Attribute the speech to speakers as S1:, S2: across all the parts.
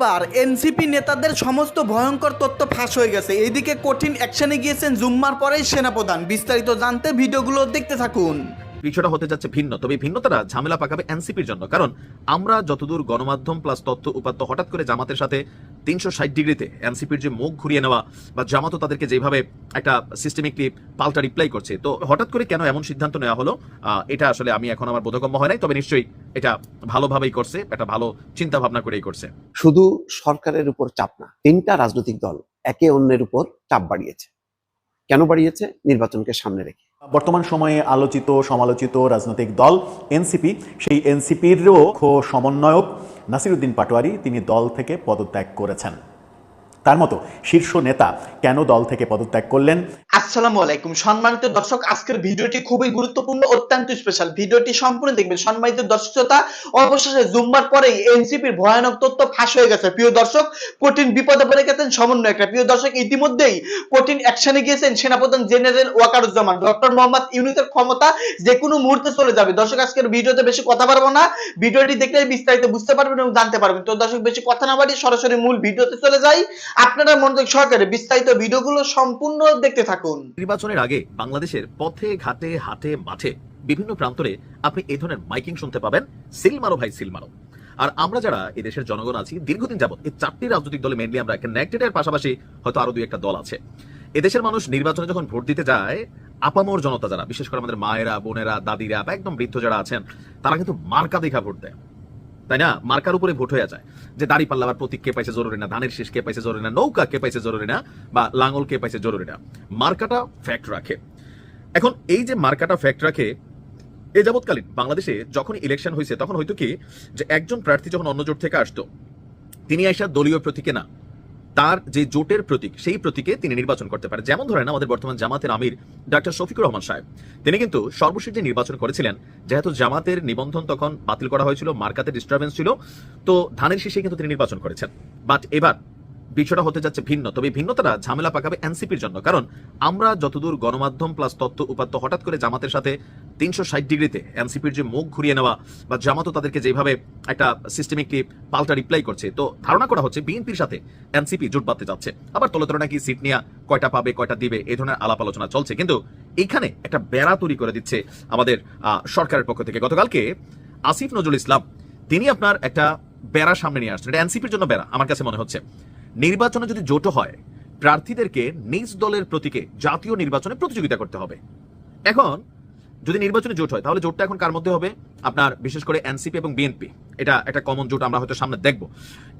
S1: এবার এনসিপি নেতাদের সমস্ত ভয়ঙ্কর তথ্য ফাঁস হয়ে গেছে। এদিকে কঠিন অ্যাকশনে গিয়েছেন জুম্মার পরেই সেনাপ্রধান। বিস্তারিত জানতে ভিডিওগুলো দেখতে থাকুন।
S2: বিষয়টা হতে যাচ্ছে ভিন্ন। তবে ভিন্নতাটা ঝামেলা পাকাবে এনসিপির জন্য। কারণ আমরা যতদূর গণমাধ্যম প্লাস তথ্য উপাত্ত হঠাৎ করে জামাতের সাথে তিনশো ষাট ডিগ্রিতে এনসিপির যে মুখ ঘুরিয়ে নেওয়া বা জামাতও তাদেরকে যেভাবে একটা সিস্টেমিকলি পাল্টা রিপ্লাই করছে, তো হঠাৎ করে কেন এমন সিদ্ধান্ত নেওয়া হলো এটা আসলে আমি এখন আমার বোধগম্য হয় নাই, তবে নিশ্চয়ই এটা ভালোভাবেই করছে, একটা ভালো চিন্তা ভাবনা করেই করছে।
S3: শুধু সরকারের উপর চাপ না, তিনটা রাজনৈতিক দল একে অন্যের উপর চাপ বাড়িয়েছে। কেন বাড়িয়েছে? নির্বাচনকে সামনে রেখে।
S4: বর্তমান সময়ে আলোচিত, সমালোচিত রাজনৈতিক দল এনসিপি। সেই এনসিপিরও সমন্বয়ক নাসিরুদ্দিন পাটোয়ারি তিনি দল থেকে পদত্যাগ করেছেন। তার মতো শীর্ষ নেতা কেন দল থেকে পদত্যাগ করলেন?
S5: আসসালামু আলাইকুম। সম্মানিত দর্শক, আজকের ভিডিওটি খুবই গুরুত্বপূর্ণ, অত্যন্ত স্পেশাল ভিডিওটি সম্পূর্ণ দেখবেন। সম্মানিত দর্শক শ্রোতা, অবশেষে জুম্মার পরেই এনসিপির ভয়ানক তথ্য ফাঁস হয়ে গেছে। প্রিয় দর্শক, কঠিন বিপদে পড়ে গেছেন সমন্বয়করা। প্রিয় দর্শক, ইতিমধ্যেই কঠিন অ্যাকশনে গিয়েছেন সেনাপ্রধান জেনারেল ওয়াকারুজ্জামান। ডক্টর মোহাম্মদ ইউনুসের ক্ষমতা যে কোনো মুহূর্তে চলে যাবে। দর্শক, আজকের ভিডিওতে বেশি কথা পারব না। ভিডিওটি দেখলে বিস্তারিত বুঝতে পারবেন এবং জানতে পারবেন। তো দর্শক, বেশি কথা না বাড়িয়ে সরাসরি মূল ভিডিওতে চলে যাই। আপনারা মনোযোগ সহকারে বিস্তারিত ভিডিওগুলো সম্পূর্ণ দেখতে থাকুন।
S2: নির্বাচনের আগে বাংলাদেশের পথে, ঘাটে, হাটে, মাঠে বিভিন্ন প্রান্তরে আপনি এই ধরনের মাইকিং শুনতে পাবেন। সিল মারো ভাই, সিল মারো। আর আমরা যারা এই দেশের জনগণ আছি, দীর্ঘদিন যাবত এই চারটি রাজনৈতিক দলে মেনলি আমরা কানেক্টেড এর পাশাপাশি হয়তো আরও দুই একটা দল আছে। এদেশের মানুষ নির্বাচনে যখন ভোট দিতে যায়, আপামর জনতা যারা, বিশেষ করে আমাদের মায়েরা, বোনেরা, দাদিরা বা একদম বৃদ্ধ যারা আছেন, তারা কিন্তু মার্কা দেখা ভোট দেয়। তাই না? মার্কার উপরে ভোট হয়ে যায়। যে দাড়ি পাল্লাবার প্রতীক কে পাইছে জরুরি না? ধানের শেষ কে পাইছে জরুরি না? নৌকা কে পাইছে জরুরি না? বা লাঙল কে পাইছে জরুরি না? মার্কাটা ফ্যাক্ট রাখে। এখন এই যে মার্কাটা ফ্যাক্ট রাখে, এ যাবৎকালীন বাংলাদেশে যখন ইলেকশন হয়েছে তখন হয়তো কি, যে একজন প্রার্থী যখন অন্য জোট থেকে আসতো, তিনি আইসা দলীয় প্রতীকে না। তার যে জোটের প্রতীক, সেই প্রতীকে তিনি নির্বাচন করতে পারেন। যেমন ধরেন আমাদের বর্তমান জামাতের আমির ডাক্তার শফিকুর রহমান সাহেব। তিনি কিন্তু সর্বশেষ যে নির্বাচন করেছিলেন, যেহেতু জামাতের নিবন্ধন তখন বাতিল করা হয়েছিল, মার্কাতে ডিস্টারবেন্স ছিল, তো ধানের শীষে কিন্তু তিনি নির্বাচন করেছেন। বাট এবার বিষয়টা হতে যাচ্ছে ভিন্ন। তবে ভিন্নতাটা ঝামেলা পাকাবে এনসিপির জন্য। কারণ আমরা যতদূর গণমাধ্যম প্লাস তথ্য উপাত্ত হঠাৎ করে জামাতের সাথে তিনশো ষাট ডিগ্রিতে এনসিপির যে মুখ ঘুরিয়ে নেওয়া বা জামাতও তাদেরকে যেভাবে একটা সিস্টেমিকলি পাল্টা রিপ্লাই করছে, তো ধারণা করা হচ্ছে বিএনপির সাথে এনসিপি জোট বাঁধতে যাচ্ছে। আবার তলে তলে নাকি সিট নিয়ে কয়টা পাবে, কয়টা দিবে, এই ধরনের আলাপ আলোচনা চলছে। কিন্তু এইখানে একটা বেড়া তৈরি করে দিচ্ছে আমাদের সরকারের পক্ষ থেকে। গতকালকে আসিফ নজরুল ইসলাম, তিনি আপনার একটা বেড়া সামনে নিয়ে আসছেন। এটা এনসিপির জন্য বেড়া, আমার কাছে মনে হচ্ছে। নির্বাচনে যদি জোটও হয়, প্রার্থীদেরকে নিজ দলের প্রতীকে জাতীয় নির্বাচনে প্রতিযোগিতা করতে হবে। এখন, যদি নির্বাচনে জোট হয়, তাহলে জোটটা এখন কার মধ্যে হবে? আপনার বিশেষ করে এনসিপি এবং বিএনপি। এটা একটা কমন জোট, আমরা হয়তো সামনে দেখব।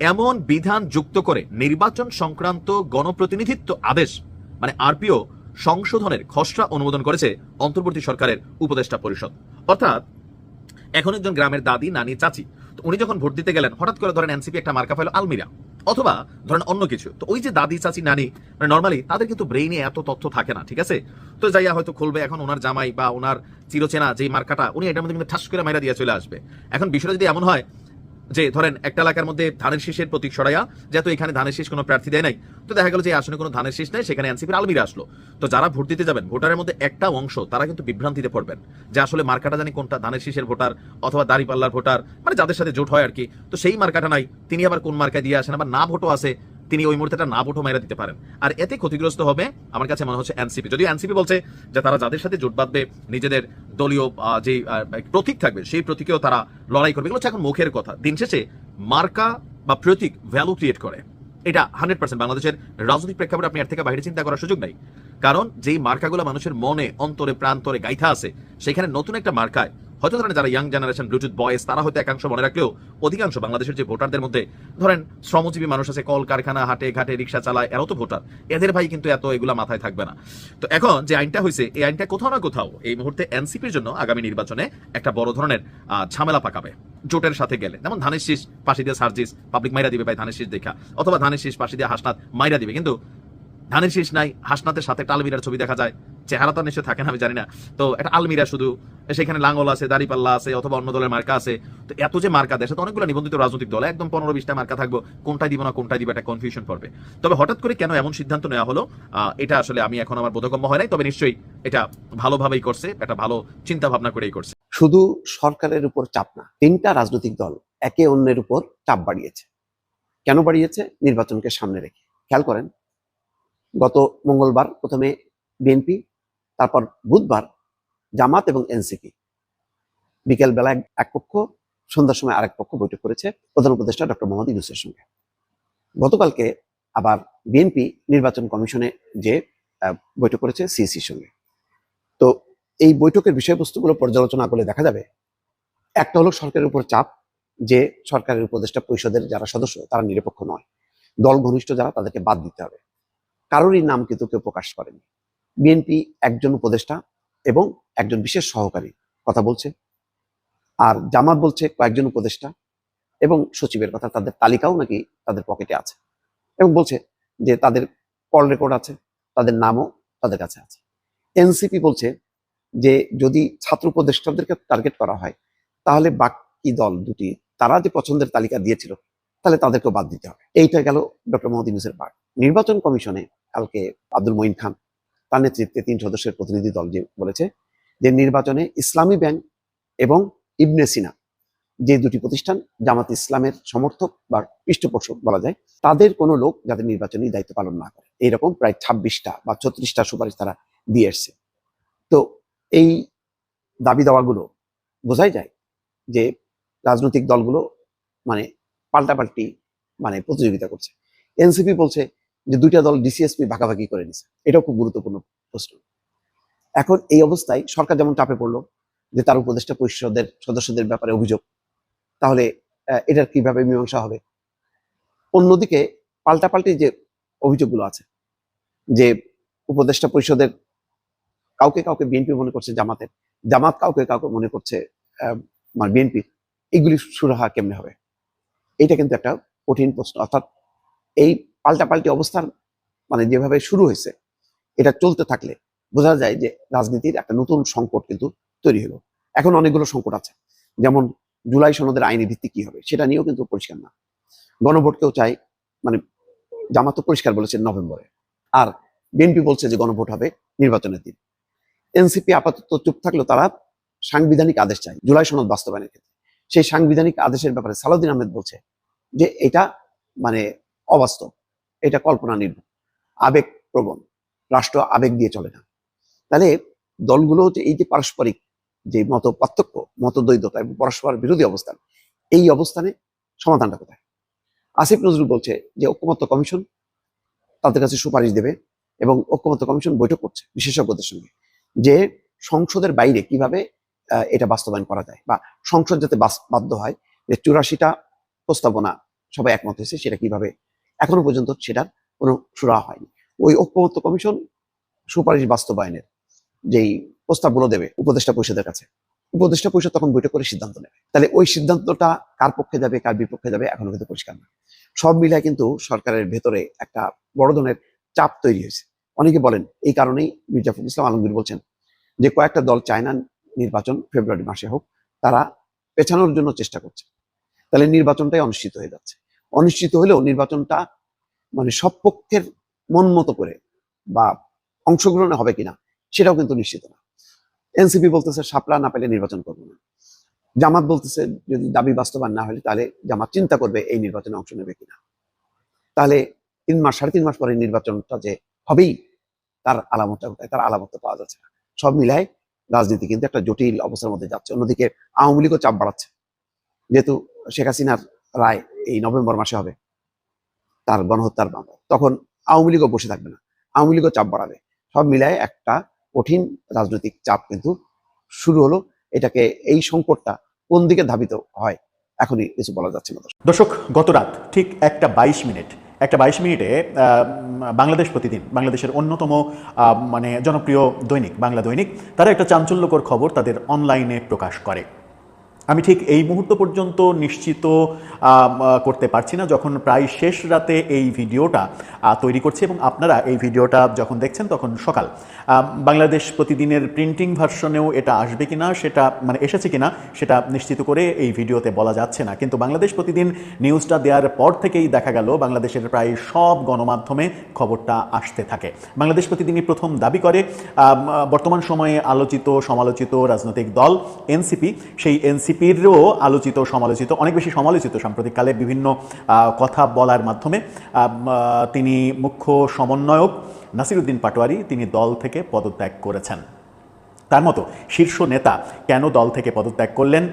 S2: এমন বিধান যুক্ত করে নির্বাচন সংক্রান্ত গণপ্রতিনিধিত্ব আদেশ মানে আরপিও সংশোধনের খসড়া অনুমোদন করেছে অন্তর্বর্তী সরকারের উপদেষ্টা পরিষদ। অর্থাৎ, এখন একজন গ্রামের দাদি, নানি, চাচি উনি যখন ভোট দিতে গেলেন, হঠাৎ করে ধরেন এনসিপি একটা মার্কা ফেলো আলমিরা, অথবা ধরেন অন্য কিছু। তো ওই যে দাদি, চাচি, নানি মানে নর্মালি তাদের কিন্তু ব্রেইনে এত তথ্য থাকে না, ঠিক আছে? তো যাইয়া হয়তো খুলবে, এখন ওনার জামাই বা ওনার চিরচেনা যেই মার্কাটা, উনি এটার মধ্যে কিন্তু ঠাস করে মাইরা দিয়ে চলে আসবে। এখন বিষয়টা যদি এমন হয় যে ধরেন একটা এলাকার মধ্যে ধানের শীষের প্রতীক সরাইয়া যেহেতু এখানে ধানের শীষ কোনো প্রার্থী দেয় নাই। তো দেখা গেল যে আসনে কোনো ধানের শীষ নেই, সেখানে এনসিপির আলমিরা আসলো। তো যারা ভোট দিতে যাবেন, ভোটারের মধ্যে একটা অংশ, তারা কিন্তু বিভ্রান্তিতে পড়বেন। যে আসলে মার্কাটা জানি কোনটা, ধানের শীষের ভোটার অথবা দাড়িপাল্লার ভোটার মানে যাদের সাথে জোট হয় আর কি। তো সেই মার্কাটা নাই, তিনি আবার কোন মার্কায় দিয়ে আসেন, আবার না ভোটও আছে তিনি ওই মুহূর্তে না ভোটও মাইরা দিতে পারেন। আর এতে ক্ষতিগ্রস্ত হবে আমার কাছে মনে হচ্ছে এনসিপি। যদিও এনসিপি বলছে যে তারা যাদের সাথে জোট বাঁধবে, নিজেদের দলীয় যে প্রতীক থাকবে, সেই প্রতীকেও তারা লড়াই করবে। এগুলো হচ্ছে এখন মুখের কথা। দিন শেষে মার্কা বা প্রতীক ভ্যালু ক্রিয়েট করে। এটা হান্ড্রেড পার্সেন্ট বাংলাদেশের রাজনৈতিক প্রেক্ষাপটে আপনি এর থেকে বাইরে চিন্তা করার সুযোগ নাই। কারণ যেই মার্কাগুলো মানুষের মনে, অন্তরে, প্রান্তরে গাইথা আছে, সেখানে নতুন একটা মার্কায় হয়তো ধরেন যারা ইয়াং জেনারেশন ব্লুটুথ বয়েস তারা হয়তো একাংশ মনে রাখলেও অধিকাংশ বাংলাদেশের যে ভোটারদের মধ্যে, ধরেন শ্রমজীবী মানুষ আছে কল কারখানা হাটে ঘাটে রিক্সা চালায়, এরাও তো ভোটার। এদের ভাই কিন্তু এত এগুলা মাথায় থাকবে না। তো এখন যে আইনটা হয়েছে, এই আইনটা কোথাও না কোথাও এই মুহূর্তে এনসিপির জন্য আগামী নির্বাচনে একটা বড় ধরনের ঝামেলা পাকাবে। জোটের সাথে গেলে। যেমন ধানের শীষ, পাশে দিয়ে সার্জিস পাবলিক মাইরা দিবে ভাই ধানের শীষ দেখা। অথবা ধানের শীষ, পাশে দিয়ে হাসনাত মাইরা দিবে। কিন্তু ধানের শীষ নাই, হাসনাতের সাথে একটা আলমিরার ছবি দেখা যায়। চেহারা তো নিশ্চয় থাকে না, আমি জানি না। তো একটা আলমিরা শুধু, সেখানে লাঙ্গল আছে, দাড়িপাল্লা আছে, অথবা অন্য দলের মার্কা আছে। তো এত যে মার্কা দেশে, তো অনেকগুলো নিবন্ধিত রাজনৈতিক দল, একদম পনেরো বিশটা মার্কা থাকব, কোনটাই দিব না, কোনটাই দিব একটা কনফিউশন পড়বে। তবে হঠাৎ করে কেন এমন সিদ্ধান্ত নেওয়া হলো? এটা আসলে আমি এখন আমার বোধগম্য হয় নাই, তবে নিশ্চয়ই এটা ভালোভাবেই করছে, একটা ভালো চিন্তা ভাবনা করেই করছে।
S3: শুধু সরকারের উপর চাপ না, তিনটা রাজনৈতিক দল একে অন্যের উপর চাপ বাড়িয়েছে। কেন বাড়িয়েছে? নির্বাচনকে সামনে রেখে। খেয়াল করেন গত মঙ্গলবার প্রথমে বিএনপি তারপর বুধবার জামাত এবং এনসিপি বিকেল বেলা এক- পক্ষ, সন্ধ্যার সময় আরেক পক্ষ বৈঠক করেছে প্রধান উপদেষ্টা ডক্টর মোহাম্মদ ইউনুসের সঙ্গে। গতকালকে আবার বিএনপি নির্বাচন কমিশনে যে বৈঠক করেছে সিইসির সঙ্গে। তো এই বৈঠকের বিষয়বস্তুগুলো পর্যালোচনা করলে দেখা যাবে, একটা হলো সরকারের উপর চাপ যে, সরকারের উপদেষ্টা পরিষদের যারা সদস্য, তারা নিরপেক্ষ নয়। দল ঘনিষ্ঠ যারা, তাদেরকে বাদ দিতে হবে। কারোরই নাম কিন্তু কেউ প্রকাশ করেনি। বিএনপি একজন উপদেষ্টা এবং একজন বিশেষ সহকারী কথা বলছে। আর জামাত বলছে কয়েকজন উপদেষ্টা এবং সচিবের কথা, তাদের তালিকাও নাকি তাদের পকেটে আছে। এবং বলছে যে তাদের কল রেকর্ড আছে, তাদের নামও তাদের কাছে আছে। এনসিপি বলছে যে যদি ছাত্র উপদেষ্টাদেরকে টার্গেট করা হয়, তাহলে বাকি দল দুটি, তারা যে পছন্দের তালিকা দিয়েছিল, তাহলে তাদেরকেও বাদ দিতে হবে। এইটা গেল ডক্টর মোহাম্মদ ইউনুসের পার্ট নির্বাচন কমিশনে কালকে আব্দুল মঈন খান তার নেতৃত্বে তিন সদস্যের প্রতিনিধি দল যে বলেছে যে নির্বাচনে ইসলামী ব্যাংক এবং ইবনে সিনা যে দুটি প্রতিষ্ঠান, জামাত ইসলামের সমর্থক বা পৃষ্ঠপোষক বলা যায়, তাদের কোনো লোক যাতে নির্বাচনী দায়িত্ব পালন না করে। এইরকম প্রায় ছাব্বিশটা বা ছত্রিশটা সুপারিশ তারা দিয়ে এসছে। তো এই দাবি দাওয়াগুলো বোঝাই যায় যে রাজনৈতিক দলগুলো মানে পাল্টাপাল্টি মানে প্রতিযোগিতা করছে। এনসিপি বলছে যে দুইটা দল ডিসিএসপি ভাগাভাগি করে নিছে। এটাও খুব গুরুত্বপূর্ণ প্রশ্ন। এখন এই অবস্থায় সরকার যেমন চাপে পড়ল যে তার উপদেষ্টা পরিষদের সদস্যদের ব্যাপারে অভিযোগ তাহলে এটার কীভাবে মীমাংসা হবে? অন্যদিকে পাল্টাপাল্টি যে অভিযোগগুলো আছে যে উপদেষ্টা পরিষদের কাউকে কাউকে বিএনপি মনে করছে জামাতের জামাত কাউকে কাউকে মনে করছে আহ, মানে বিএনপি এগুলি সুরাহা কেমনে হবে? এটা কিন্তু একটা কঠিন প্রশ্ন। অর্থাৎ এই পাল্টাপাল্টি অবস্থান মানে যেভাবে শুরু হয়েছে, এটা চলতে থাকলে বোঝা যায় যে রাজনীতির একটা নতুন সংকট কিন্তু তৈরি হলো। এখন অনেকগুলো সংকট আছে। যেমন জুলাই সনদের আইনি ভিত্তি কি হবে, সেটা নিয়েও কিন্তু পরিষ্কার না। গণভোটকেও চাই মানে জামাত পরিষ্কার বলেছে নভেম্বরে। আর বিএনপি বলছে যে গণভোট হবে নির্বাচনের দিন। এনসিপি আপাতত চুপ থাকলেও তারা সাংবিধানিক আদেশ চায়, জুলাই সনদ বাস্তবায়নের ক্ষেত্রে। সেই সাংবিধানিক আদেশের ব্যাপারে সালাউদ্দিন আহমেদ বলছে যে এটা মানে অবাস্তব। এটা কল্পনা নির্ভর। আবেগ প্রবণ। রাষ্ট্র আবেগ দিয়ে চলে না। তাহলে দলগুলো যে এই যে পারস্পরিক যে মত পার্থক্য, মতদ্বৈধতা এবং পরস্পর বিরোধী অবস্থান, এই অবস্থানে সমাধানটা কোথায়? আসিফ নজরুল বলছে যে ঐক্যমত্য কমিশন তাদের কাছে সুপারিশ দেবে এবং ঐক্যমত্য কমিশন বৈঠক করছে বিশেষজ্ঞদের সঙ্গে যে সংসদের বাইরে কীভাবে এটা বাস্তবায়ন করা যায় বা সংসদ যাতে বাধ্য হয় যে চুরাশিটা প্রস্তাবনা সবাই একমত হয়েছে সেটা কীভাবে এখনও পর্যন্ত সেটার কোনো সুরাহা হয়নি। ওই ঐক্যমত্য কমিশন সুপারিশ বাস্তবায়নের যেই প্রস্তাবগুলো দেবে উপদেষ্টা পরিষদের কাছে, উপদেষ্টা পরিষদ তখন বৈঠক করে সিদ্ধান্ত নেবে। তাহলে ওই সিদ্ধান্তটা কার পক্ষে যাবে, কার বিপক্ষে যাবে, এখনও কিন্তু পরিষ্কার না। সব মিলায় কিন্তু সরকারের ভেতরে একটা বড় ধরনের চাপ তৈরি হয়েছে। অনেকে বলেন, এই কারণেই মির্জা ফখরুল ইসলাম আলমগীর বলছেন যে, কয়েকটা দল চায় না নির্বাচন ফেব্রুয়ারি মাসে হোক, তারা পেছানোর জন্য চেষ্টা করছে। তাহলে নির্বাচনটাই অনিশ্চিত হয়ে যাচ্ছে। অনিশ্চিত হলেও নির্বাচনটা মানে সব পক্ষের মন মতো করে বা অংশগ্রহণে হবে কিনা, সেটাও কিন্তু নিশ্চিত না। এনসিপি বলতেছে সাপলা না পেলে নির্বাচন করব না। জামাত বলতেছে, যদি দাবি বাস্তবায়ন না হলে তাহলে জামাত চিন্তা করবে এই নির্বাচনে অংশ নেবে কিনা। তাহলে তিন মাস, সাড়ে তিন মাস পরে নির্বাচনটা যে হবেই, তার আলামতটা কোথায়? তার আলামতটা পাওয়া যাচ্ছে না। সব মিলায় রাজনীতি কিন্তু একটা জটিল অবস্থার মধ্যে যাচ্ছে। অন্যদিকে আওয়ামী লীগও চাপ বাড়াচ্ছে। যেহেতু শেখ হাসিনার রায় এই নভেম্বর মাসে হবে তার গণহত্যার মামলা। তখন আওয়ামী লীগও বসে থাকবে না। আওয়ামী লীগও চাপ বাড়াবে। সব মিলায় একটা কঠিন রাজনৈতিক চাপ কিন্তু শুরু হলো। এটাকে এই সংকটটা কোন দিকে ধাবিত হয়, এখনই কিছু বলা যাচ্ছে না
S4: দর্শক। গত রাত ঠিক একটা বাইশ মিনিট, একটা বাইশ মিনিটে বাংলাদেশ প্রতিদিন, বাংলাদেশের অন্যতম মানে জনপ্রিয় দৈনিক, বাংলা দৈনিক তারা একটা চাঞ্চল্যকর খবর তাদের অনলাইনে প্রকাশ করে। আমি ঠিক এই মুহূর্ত পর্যন্ত নিশ্চিত করতে পারছি না যখন প্রায় শেষ রাতে এই ভিডিওটা তৈরি করছি এবং আপনারা এই ভিডিওটা যখন দেখছেন তখন সকাল। বাংলাদেশ প্রতিদিনের প্রিন্টিং ভার্সনেও এটা আসবে কিনা, সেটা মানে এসেছে কিনা, সেটা নিশ্চিত করে এই ভিডিওতে বলা যাচ্ছে না। কিন্তু বাংলাদেশ প্রতিদিন নিউজটা দেওয়ার পর থেকেই দেখা গেল, বাংলাদেশের প্রায় সব গণমাধ্যমে খবরটা আসতে থাকে। বাংলাদেশ প্রতিদিনই প্রথম দাবি করে বর্তমান সময়ে আলোচিত, সমালোচিত রাজনৈতিক দল, এনসিপি। সেই এনসিপি এনসিপিরও আলোচিত, সমালোচিত, অনেক বেশি সমালোচিত সাম্প্রতিককালে বিভিন্ন কথা বলার মাধ্যমে তিনি মুখ্য সমন্বয়ক নাসিরুদ্দিন পাটোয়ারি তিনি দল থেকে পদত্যাগ করেছেন। তার মতো শীর্ষ নেতা কেন দল থেকে পদত্যাগ করলেন?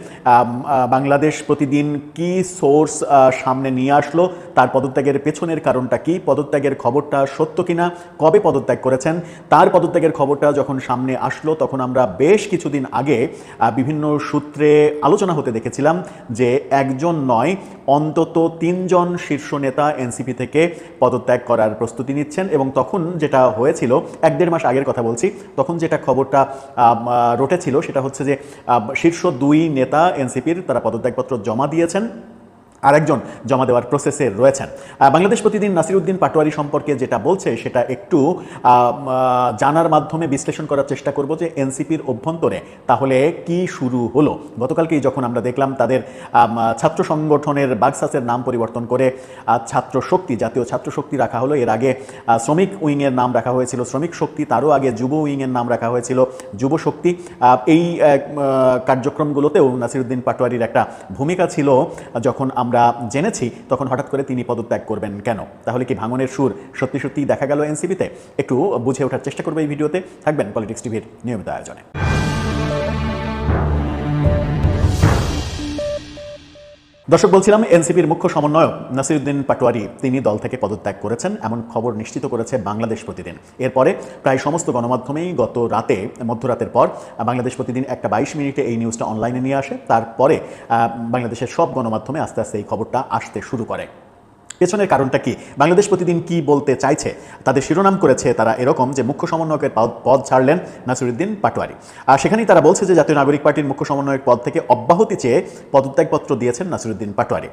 S4: বাংলাদেশ প্রতিদিন কি সোর্স সামনে নিয়ে আসলো? তার পদত্যাগের পেছনের কারণটা কি? পদত্যাগের খবরটা সত্য কিনা? কবে পদত্যাগ করেছেন? তার পদত্যাগের খবরটা যখন সামনে আসলো, তখন আমরা বেশ কিছুদিন আগে বিভিন্ন সূত্রে আলোচনা হতে দেখেছিলাম যে একজন নয়, অন্তত তিনজন শীর্ষ নেতা এনসিপি থেকে পদত্যাগ করার প্রস্তুতি নিচ্ছেন এবং তখন যেটা হয়েছিল, এক দেড় মাস আগের কথা বলছি, তখন যেটা খবরটা আম, ছিল সেটা হচ্ছে যে শীর্ষ দুই নেতা এনসিপির তারা পদত্যাগপত্র জমা দিয়েছেন। আরেকজন জমা দেওয়ার প্রসেসে রয়েছেন। বাংলাদেশ প্রতিদিন নাসিরুদ্দিন পাটোয়ারি সম্পর্কে যেটা বলছে, সেটা একটু জানার মাধ্যমে বিশ্লেষণ করার চেষ্টা করব যে এনসিপির অভ্যন্তরে তাহলে কি শুরু হলো। গতকালকেই যখন আমরা দেখলাম তাদের ছাত্র সংগঠনের বাগসাসের নাম পরিবর্তন করে ছাত্র শক্তি, জাতীয় ছাত্র শক্তি রাখা হলো। এর আগে শ্রমিক উইংয়ের নাম রাখা হয়েছিল। শ্রমিক শক্তি, তারও আগে যুব উইংয়ের নাম রাখা হয়েছিল। যুব শক্তি এই কার্যক্রমগুলোতেও নাসিরুদ্দিন পাটোয়ারির একটা ভূমিকা ছিল, যখন আমরা জেনেছি, তখন হঠাৎ করে তিনি পদত্যাগ করবেন কেন? তাহলে কি ভাঙনের সুর সত্যি সত্যি দেখা গেল এনসিপিতে? একটু বুঝে ওঠার চেষ্টা করবে এই ভিডিওতে। থাকবেন পলিটিক্স টিভির নিয়মিত আয়োজনে। দর্শক, বলছিলাম এনসিপির মুখ্য সমন্বয়ক নাসিরুদ্দিন পাটোয়ারি। তিনি দল থেকে পদত্যাগ করেছেন, এমন খবর নিশ্চিত করেছে বাংলাদেশ প্রতিদিন। এরপরে প্রায় সমস্ত গণমাধ্যমেই গত রাতে, মধ্যরাতের পর, বাংলাদেশ প্রতিদিন একটা বাইশ মিনিটে এই নিউজটা অনলাইনে নিয়ে আসে। তারপরে বাংলাদেশের সব গণমাধ্যমে আস্তে আস্তে এই খবরটা আসতে শুরু করে। পেছনের কারণটা কি? বাংলাদেশ প্রতিদিন কি বলতে চাইছে? তাদের শিরোনাম করেছে তারা এরকম যে মুখ্য সমন্বয়কের পদ- ছাড়লেন নাসিরুদ্দিন পাটোয়ারি। আর সেখানেই তারা বলছে যে জাতীয় নাগরিক পার্টির মুখ্য সমন্বয়ক পদ থেকে অব্যাহতি চেয়ে পদত্যাগপত্র দিয়েছেন নাসিরুদ্দিন পাটোয়ারি।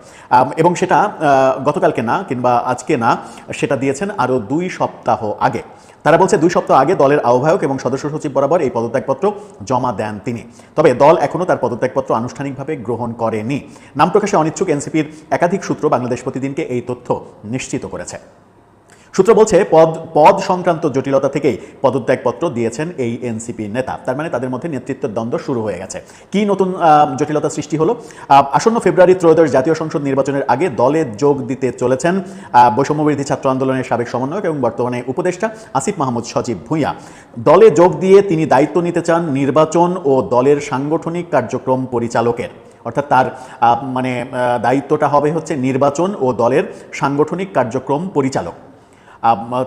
S4: এবং সেটা গতকালকে না কিংবা আজকে না, সেটা দিয়েছেন আরও দুই সপ্তাহ আগে। তারা বলছে দুই সপ্তাহ আগে দলের আহ্বায়ক এবং সদস্য সচিব বরাবর এই পদত্যাগপত্র জমা দেন তিনি। তবে দল এখনও তার পদত্যাগপত্র আনুষ্ঠানিকভাবে গ্রহণ করেনি। নাম প্রকাশে অনিচ্ছুক এনসিপির একাধিক সূত্র বাংলাদেশ প্রতিদিনকে এই তথ্য নিশ্চিত করেছে। সূত্র বলছে, পদ পদ সংক্রান্ত জটিলতা থেকেই পদত্যাগপত্র দিয়েছেন এই এনসিপি নেতা। তার মানে তাদের মধ্যে নেতৃত্বের দ্বন্দ্ব শুরু হয়ে গেছে। কি নতুন জটিলতা সৃষ্টি হলো? আসন্ন ফেব্রুয়ারি ত্রয়োদশ জাতীয় সংসদ নির্বাচনের আগে দলে যোগ দিতে চলেছেন বৈষম্যবিরোধী ছাত্র আন্দোলনের সাবেক সমন্বয়ক এবং বর্তমানে উপদেষ্টা আসিফ মাহমুদ সজীব ভূঁইয়া। দলে যোগ দিয়ে তিনি দায়িত্ব নিতে চান নির্বাচন ও দলের সাংগঠনিক কার্যক্রম পরিচালকের। অর্থাৎ তার মানে দায়িত্বটা হবে হচ্ছে নির্বাচন ও দলের সাংগঠনিক কার্যক্রম পরিচালক।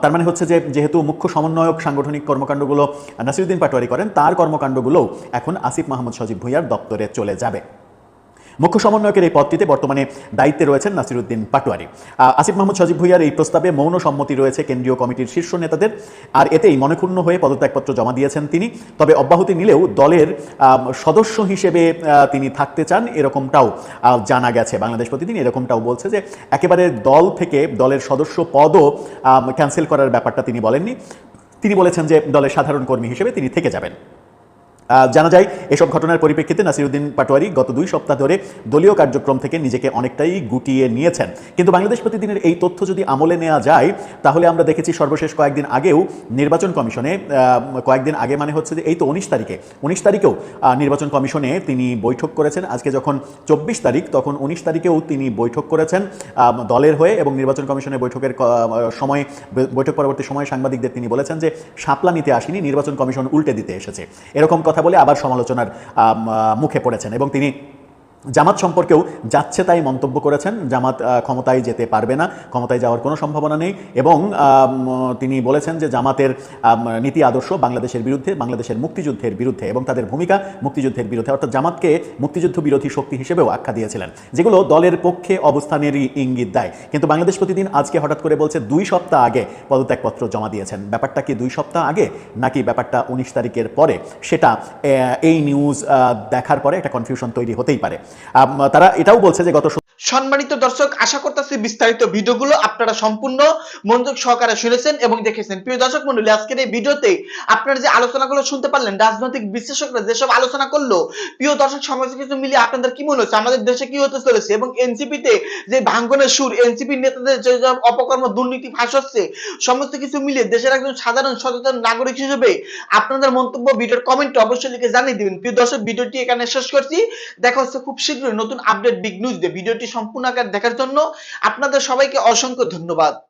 S4: তার মানে হচ্ছে যে যেহেতু মুখ্য সমন্বয়ক সাংগঠনিক কর্মকাণ্ডগুলো নাসিরুদ্দিন পাটোয়ারি করেন, তার কর্মকাণ্ডগুলোও এখন আসিফ মাহমুদ সজীব ভুইয়ার দপ্তরে চলে যাবে। মুখ্য সমন্বয়কের এই পদটিতে বর্তমানে দায়িত্বে রয়েছেন নাসিরুদ্দিন পাটোয়ারি। আসিফ মাহমুদ সজীব ভুইয়ার এই প্রস্তাবে মৌন সম্মতি রয়েছে কেন্দ্রীয় কমিটির শীর্ষ নেতাদের, আর এতেই মনেক্ষুণ্ণ হয়ে পদত্যাগপত্র জমা দিয়েছেন তিনি। তবে অব্যাহতি নিলেও দলের সদস্য হিসেবে তিনি থাকতে চান এরকমটাও জানা গেছে। বাংলাদেশ প্রতিদিন এরকমটাও বলছে যে, একেবারে দল থেকে দলের সদস্য পদও ক্যান্সেল করার ব্যাপারটা তিনি বলেননি। তিনি বলেছেন যে, দলের সাধারণ কর্মী হিসেবে তিনি থেকে যাবেন। জানা যায়, এসব ঘটনার পরিপ্রেক্ষিতে নাসিরুদ্দিন পাটোয়ারি গত দুই সপ্তাহ ধরে দলীয় কার্যক্রম থেকে নিজেকে অনেকটাই গুটিয়ে নিয়েছেন। কিন্তু বাংলাদেশ প্রতিদিনের এই তথ্য যদি আমলে নেওয়া যায়, তাহলে আমরা দেখেছি সর্বশেষ কয়েকদিন আগেও নির্বাচন কমিশনে কয়েকদিন আগে মানে হচ্ছে যে এই তো উনিশ তারিখে, উনিশ তারিখেও নির্বাচন কমিশনে তিনি বৈঠক করেছেন। আজকে যখন চব্বিশ তারিখ, তখন উনিশ তারিখেও তিনি বৈঠক করেছেন দলের হয়ে এবং নির্বাচন কমিশনের বৈঠকের সময় বৈঠক পরবর্তী সময়ে সাংবাদিকদের তিনি বলেছেন যে শাপলা নিতে আসেনি, নির্বাচন কমিশন উল্টে দিতে এসেছে। এরকম কথা বলে আবার সমালোচনার মুখে পড়েছেন এবং তিনি জামাত সম্পর্কেও যাচ্ছে তাই মন্তব্য করেছেন। জামাত ক্ষমতায় যেতে পারবে না, ক্ষমতায় যাওয়ার কোনো সম্ভাবনা নেই এবং তিনি বলেছেন যে জামাতের নীতি আদর্শ বাংলাদেশের বিরুদ্ধে, বাংলাদেশের মুক্তিযুদ্ধের বিরুদ্ধে এবং তাদের ভূমিকা মুক্তিযুদ্ধের বিরুদ্ধে। অর্থাৎ জামাতকে মুক্তিযুদ্ধ বিরোধী শক্তি হিসেবেও আখ্যা দিয়েছিলেন, যেগুলো দলের পক্ষে অবস্থানেরই ইঙ্গিত দেয়। কিন্তু বাংলাদেশ প্রতিদিন আজকে হঠাৎ করে বলছে, দুই সপ্তাহ আগে পদত্যাগপত্র জমা দিয়েছেন। ব্যাপারটা কি দুই সপ্তাহ আগে, নাকি ব্যাপারটা উনিশ তারিখের পরে? সেটা এই নিউজ দেখার পরে একটা কনফিউশন তৈরি হতেই পারে। তারা এটাও বলছে যে গত
S5: সম্মানিত দর্শক, আশা করতেছি বিস্তারিত ভিডিওগুলো আপনারা সম্পূর্ণ মনোযোগ সহকারে শুনেছেন এবং দেখেছেন। প্রিয় দর্শক মন্ডলী আজকের এই ভিডিওতে আপনারা যে আলোচনাগুলো শুনতে পারলেন, রাজনৈতিক বিশ্লেষকরা যেসব আলোচনা করল, প্রিয় দর্শক, সমাজে কিছু মিলিয়ে আপনাদের কি মনে হচ্ছে? আমাদের দেশে কি হতে চলেছে? এবং এনসিপিতে যে ভাঙ্গনের সুর, এনসিপি নেতাদের যে অপকর্ম, দুর্নীতি, ফাঁস হচ্ছে, সমস্ত কিছু মিলিয়ে দেশের একজন সাধারণ, সচেতন নাগরিক হিসেবে আপনাদের মন্তব্য, ভিডিওর কমেন্টে অবশ্যই লিখে জানিয়ে দিবেন। প্রিয় দর্শক, ভিডিওটি এখানে শেষ করছি। দেখা হচ্ছে খুব শীঘ্রই নতুন আপডেট বিগ নিউজ দিয়ে ভিডিওটি সম্পূর্ণ আকার দেখার জন্য আপনাদের সবাইকে অসংখ্য ধন্যবাদ।